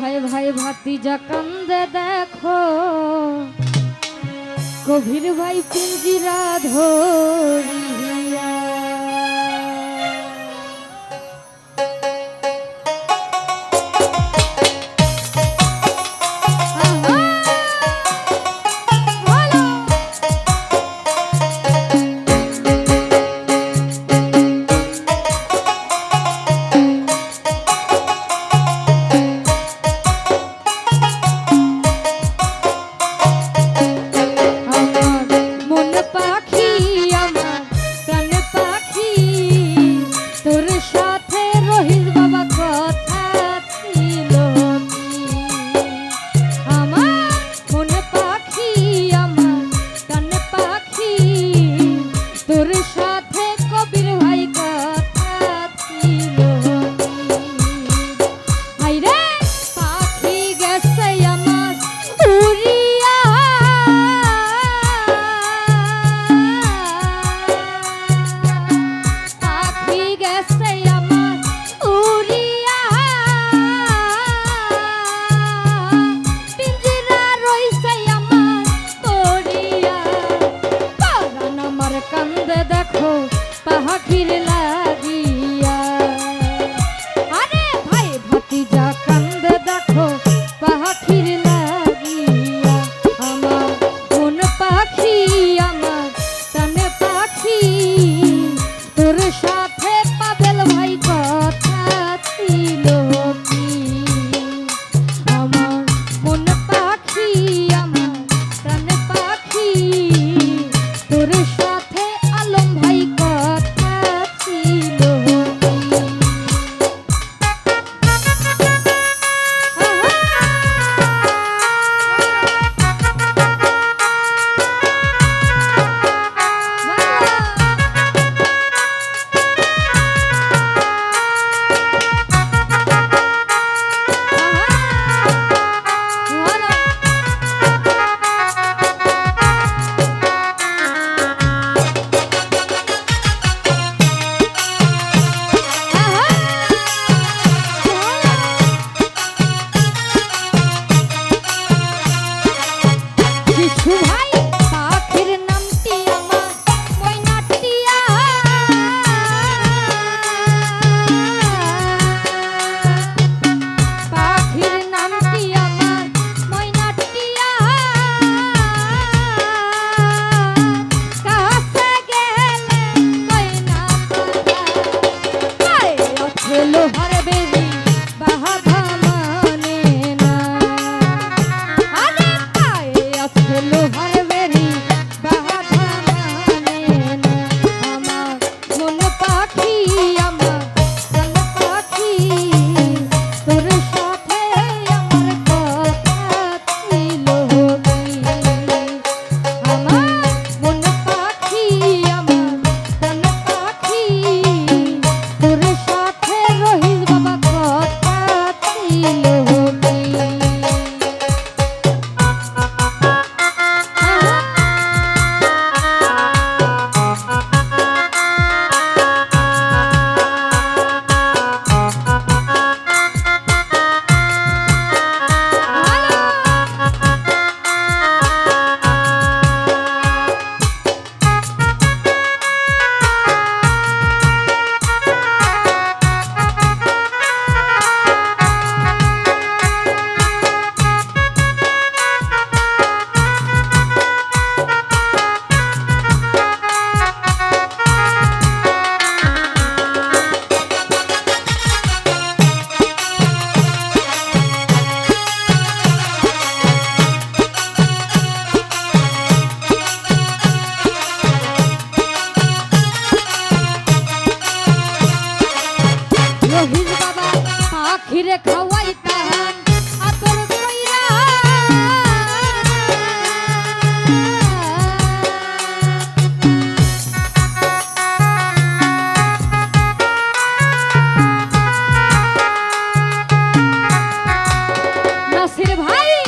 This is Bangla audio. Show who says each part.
Speaker 1: ভাই ভাই ভাতিজা কান্দে দেখো। কবির ভাই পিঞ্জিরা গাছের ভাই।